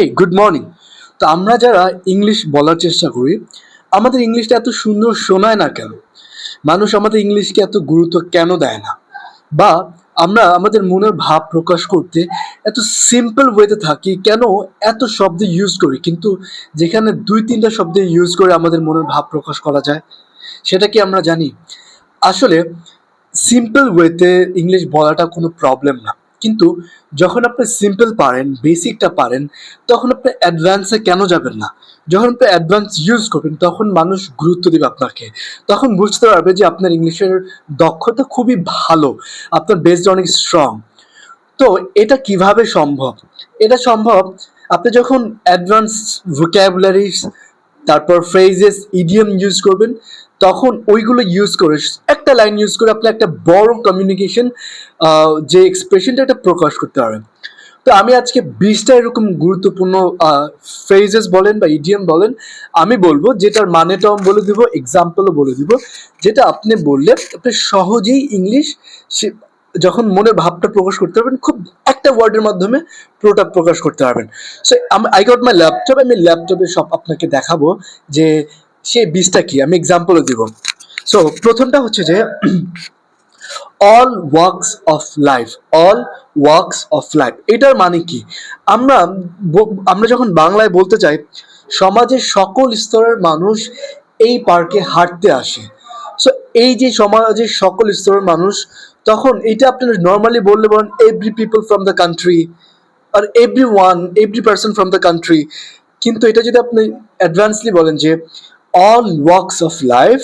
হে good morning তো আমরা যারা ইংলিশ বলার চেষ্টা করি, আমাদের ইংলিশটা এত সুন্দর শোনায় না কেন? মানুষ আমাদের ইংলিশকে এত গুরুত্ব কেন দেয় না? বা আমরা আমাদের মনের ভাব প্রকাশ করতে এত সিম্পল ওয়েতে থাকি, কেন এত শব্দ ইউজ করি, কিন্তু যেখানে দুই, তিনটা শব্দ ইউজ করে আমাদের মনের ভাব প্রকাশ করা যায়, সেটা কি আমরা জানি? আসলে সিম্পল ওয়েতে ইংলিশ বলাটা কোনো প্রবলেম না। কিন্তু যখন আপনি সিম্পল পারেন বেসিকটা পারেন, তখন আপনি অ্যাডভান্সে কেন যাবেন না? যখন আপনি অ্যাডভান্স ইউজ করবেন, তখন মানুষ গুরুত্ব দেবে আপনাকে। তখন বুঝতে পারবে যে আপনার ইংলিশের দক্ষতা খুবই ভালো, আপনার বেসড অনেক স্ট্রং তো এটা কীভাবে সম্ভব? এটা সম্ভব, আপনি যখন অ্যাডভান্স ভোক্যাবুলারিজ তারপর ফ্রেজেস ইডিয়াম ইউজ করবেন তখন ওইগুলো ইউজ করে, একটা লাইন ইউজ করে আপনি একটা বড় কমিউনিকেশন যে এক্সপ্রেশনটা এটা প্রকাশ করতে পারেন তো আমি আজকে বিশটা এরকম গুরুত্বপূর্ণ ফ্রেজেস বলেন বা ইডিয়াম বলেন, আমি বলব যেটার মানেটাও বলে দিব এক্সাম্পলও বলে দিব, যেটা আপনি বললে আপনি সহজেই ইংলিশ যখন মনের ভাবটা প্রকাশ করতে পারবেন, খুব একটা ওয়ার্ডের মাধ্যমে পুরোটা প্রকাশ করতে পারবেন। So I got my laptop আমি ল্যাপটপে সব আপনাকে দেখাবো যে সে বীজটা কি? আমি এক্সাম্পলও দিব। সো প্রথমটা হচ্ছে যে all walks of life all walks of life এটার মানে কি? আমরা আমরা যখন বাংলায় বলতে চাই, সমাজের সকল স্তরের মানুষ এই পার্কে হাঁটতে আসে। সো এই যে সমাজের সকল স্তরের মানুষ, তখন এটা আপনি নর্মালি বললে বলেন every people from the country R every one every person from the country কিন্তু এটা যদি আপনি অ্যাডভান্সলি বলেন যে অল ওয়ার্কস অফ লাইফ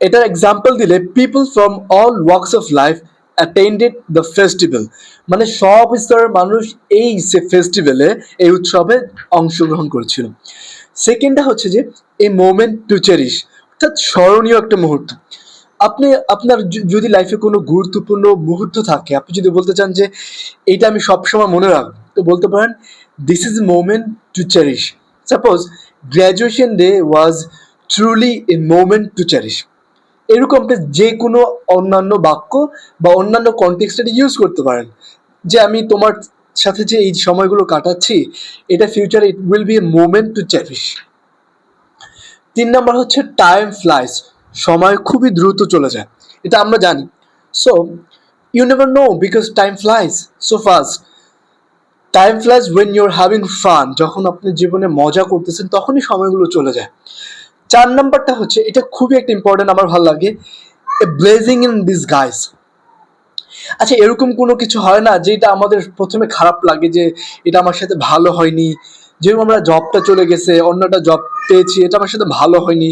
এটার এক্সাম্পল দিলে people from all walks of life attended the festival মানে সব স্তরের মানুষ এই সে ফেস্টিভ্যালে এই উৎসবে অংশগ্রহণ করেছিল। সেকেন্ডটা হচ্ছে যে, এই মোমেন্ট টু চেরিশ অর্থাৎ স্মরণীয় একটা মুহূর্ত। আপনি, আপনার যদি লাইফে কোনো গুরুত্বপূর্ণ মুহূর্ত থাকে, আপনি যদি বলতে চান যে, এইটা আমি সবসময় মনে রাখব তো বলতে পারেন this is moment to cherish suppose graduation day was truly a moment to cherish এরকম আপনি যে কোনো অন্যান্য বাক্য বা অন্যান্য কনটেক্সটে ইউজ করতে পারেন। যে আমি তোমার সাথে যে এই সময়গুলো কাটাচ্ছি, এটা ফিউচারে it will be a moment to cherish তিন নম্বর হচ্ছে টাইম ফ্লাইস সময় খুবই দ্রুত চলে যায়। এটা আমরা জানি। So you never know because time flies so fast time flies when you're having fun যখন আপনি জীবনে মজা করতেছেন, তখনই সময়গুলো চলে যায়। চার নাম্বারটা হচ্ছে, এটা খুবই একটা ইম্পর্টেন্ট আমার ভালো লাগে a blessing in disguise আচ্ছা এরকম কোনো কিছু হয় না যেটা আমাদের প্রথমে খারাপ লাগে যে এটা আমার সাথে ভালো হয়নি, যেরকম আমরা জবটা চলে গেছে, অন্যটা জব পেয়েছি, এটা আমার সাথে ভালো হয়নি,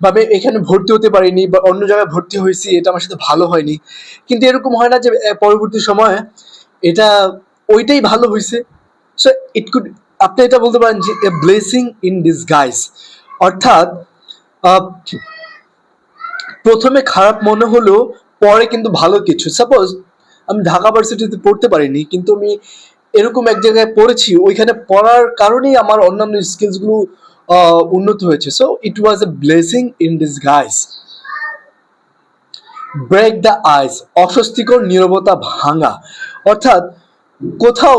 বা আমি এখানে ভর্তি হতে পারিনি, বা অন্য জায়গায় ভর্তি হয়েছি, এটা আমার সাথে ভালো হয়নি। কিন্তু এরকম হয় না যে পরবর্তী সময়ে এটা ওইটাই ভালো হয়েছে সো ইট কুড আপনি এটা বলতে পারেন যে a blessing in disguise অর্থাৎ প্রথমে খারাপ মনে হলো পরে কিন্তু ভালো কিছু। সাপোজ আমি ঢাকা ভার্সিটিতে পড়তে পারিনি, কিন্তু আমি এরকম এক জায়গায় পড়েছি, ওইখানে পড়ার কারণেই আমার অন্যান্য স্কিলসগুলো উন্নত হয়েছে। So it was a blessing in disguise break the ice অস্বস্তিকর নীরবতা ভাঙা। অর্থাৎ কোথাও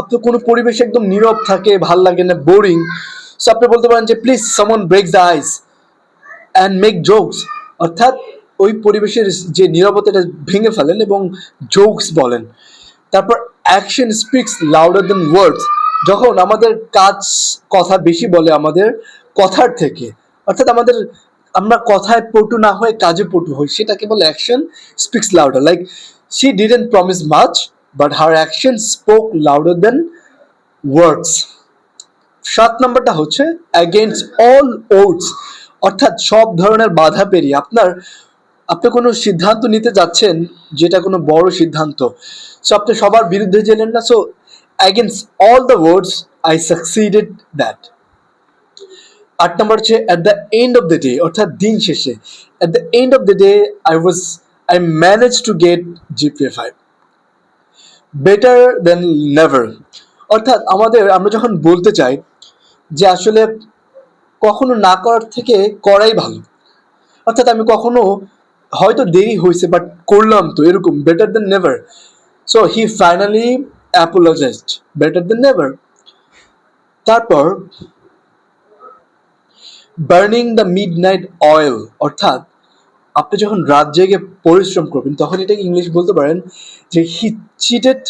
আপনার কোনো পরিবেশ একদম নীরব থাকে, ভালো লাগে না বোরিং সো আপনি বলতে পারেন যে please summon break the ice and make jokes অর্থাৎ ওই পরিবেশের যে নিরাপত্তাটা ভেঙে ফেলেন এবং জোকস বলেন। তারপর action speaks louder than words যখন আমাদের কাজ কথা বেশি বলে আমাদের কথার থেকে, অর্থাৎ আমাদের, আমরা কথায় পটু না হয়ে কাজে পটু হই, সেটাকে বলে action speaks louder like she didn't promise much but her action spoke louder than words সাত নম্বরটা হচ্ছে অ্যাগেনস্ট অল ওটস অর্থাৎ সব ধরনের বাধা পেরিয়ে আপনার, আপনি কোনো সিদ্ধান্ত নিতে যাচ্ছেন যেটা কোনো বড় সিদ্ধান্ত। সো আপনি সবার বিরুদ্ধে গেলেন না so against all the words I succeeded that আট নম্বর হচ্ছে at the end of the day অর্থাৎ দিন শেষে at the end of the day I was I manage to get GPA five better than never অর্থাৎ আমাদের, আমরা যখন বলতে চাই যে আসলে কখনো না করার থেকে করাই ভালো। অর্থাৎ আমি কখনো হয়তো দেরি হয়েছে বাট করলাম তো, এরকম better than never so he finally apologised better than never তারপর burning the midnight oil অর্থাৎ আপনি যখন রাত জেগে পরিশ্রম করবেন, তখন এটাকে ইংলিশ বলতে পারেন যে he cheated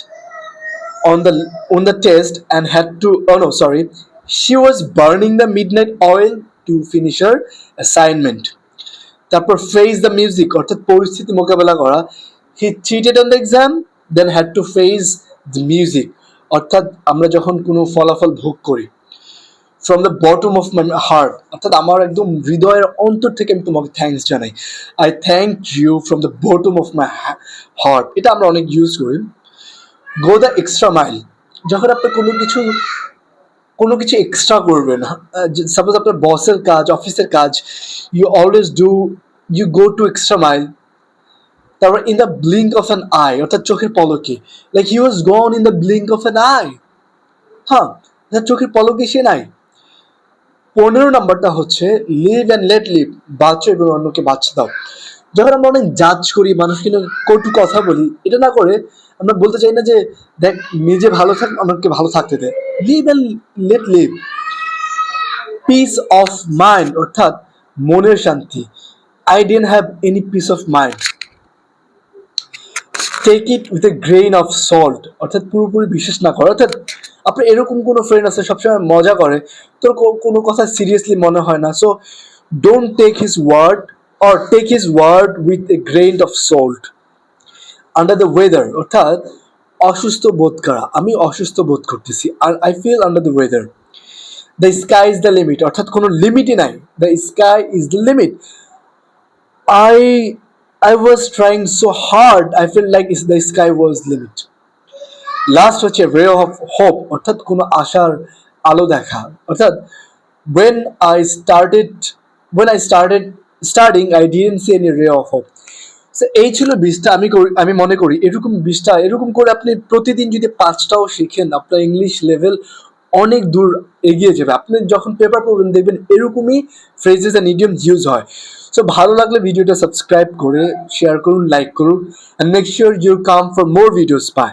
on the on the test and had to oh sorry sorry, she burning the the midnight oil to finish her assignment. তারপর ফেস দ্য মিউজিক অর্থাৎ পরিস্থিতি মোকাবেলা করা। He cheated on the exam then had to face the music অর্থাৎ আমরা যখন কোনো ফলাফল ভোগ করি from the bottom of my heart অর্থাৎ আমার একদম হৃদয়ের অন্তর থেকে আমি তোমাকে থ্যাঙ্কস জানাই। I thank you from the bottom of my heart এটা আমরা অনেক ইউজ করি। গো দ্য এক্সট্রা মাইল যখন আপনি কোনো কিছু কোনো কিছু এক্সট্রা করবেন সাপোজ আপনার বসের কাজ অফিসের কাজ you always do you go to extra mile তারপর in the blink of an eye অর্থাৎ চোখের পলকে। Like he was gone in the blink of an eye হ্যাঁ চোখের পলকে সে নাই। পনেরো নাম্বারটা হচ্ছে লিভ অ্যান্ড লেট লিভ বাঁচো এবং অন্যকে বাঁচতে দাও। যখন আমরা অনেক জাজ করি, মানুষকে কটু কথা বলি, এটা না করে আমরা বলতে চাই না যে, দেখ, নিজে ভালো থাক, অন্যকে ভালো থাকতে দে। Live and let live peace of mind অর্থাৎ মনের শান্তি। I don't have any peace of mind take it with a grain of salt অর্থাৎ পুরোপুরি বিশ্বাস না করে। অর্থাৎ আপনার এরকম কোনো ফ্রেন্ড আছে, সবসময় মজা করে। তোর কোনো কথা সিরিয়াসলি মনে হয় না। So don't take his word or take his word with a grain of salt under the weather অর্থাৎ অসুস্থ বোধ করা। আমি অসুস্থ বোধ করতেছি। আর I feel under the weather the sky is the limit অর্থাৎ কোনো লিমিটই নাই। The sky is the limit I I was trying so hard I feel like is the sky was limit last হচ্ছে রে অফ হোপ অর্থাৎ কোনো আশার আলো দেখা। অর্থাৎ when I started when I started studying I didn't see any ray of hope. So, এই ছিল বিশটা আমি করি আমি মনে করি এরকম বিশটা এরকম করে আপনি প্রতিদিন যদি পাঁচটাও শিখেন আপনার ইংলিশ লেভেল অনেক দূর এগিয়ে যাবে। আপনি যখন পেপার পড়বেন দেখবেন এরকমই ফ্রেজেস অ্যান্ড ইডিয়মস ইউজ হয়। সো ভালো লাগলে ভিডিওটা সাবস্ক্রাইব করে শেয়ার করুন লাইক করুন and make sure you come for more videos bye